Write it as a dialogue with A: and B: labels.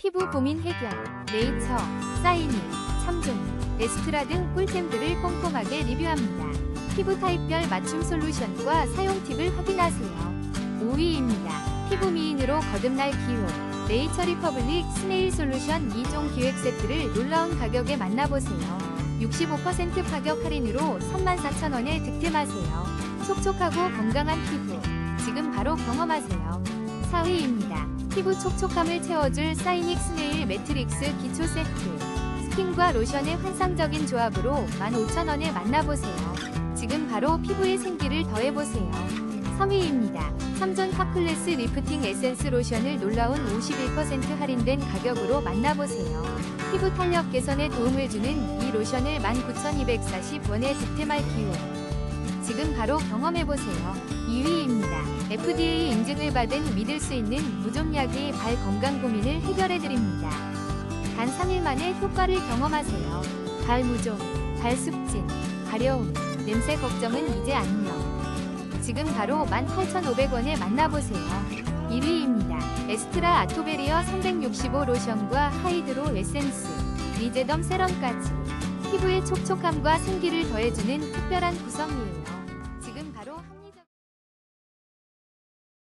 A: 피부 고민 해결, 네이처, 사이닉, 참종, 에스트라 등 꿀템들을 꼼꼼하게 리뷰합니다. 피부 타입별 맞춤 솔루션과 사용 팁을 확인하세요. 5위입니다. 피부 미인으로 거듭날 기회. 네이처 리퍼블릭 스네일 솔루션 2종 기획 세트를 놀라운 가격에 만나보세요. 65% 가격 할인으로 34,000원에 득템하세요. 촉촉하고 건강한 피부. 지금 바로 경험하세요. 4위입니다. 피부 촉촉함을 채워줄 사이닉 스네일 매트릭스 기초 세트. 스킨과 로션의 환상적인 조합으로 15,000원에 만나보세요. 지금 바로 피부에 생기를 더해보세요. 3위입니다. 3전 파클래스 리프팅 에센스 로션을 놀라운 51% 할인된 가격으로 만나보세요. 피부 탄력 개선에 도움을 주는 이 로션을 19,240원에 득템할 기회. 지금 바로 경험해보세요. 2위입니다. FDA 인증을 받은 믿을 수 있는 무좀약이 발 건강 고민을 해결해드립니다. 단 3일 만에 효과를 경험하세요. 발 무좀, 발 습진, 가려움, 냄새 걱정은 이제 안녕. 지금 바로 18,500원에 만나보세요. 1위입니다. 에스트라 아토베리어 365 로션과 하이드로 에센스, 리제덤 세럼까지 피부의 촉촉함과 생기를 더해주는 특별한 구성이에요.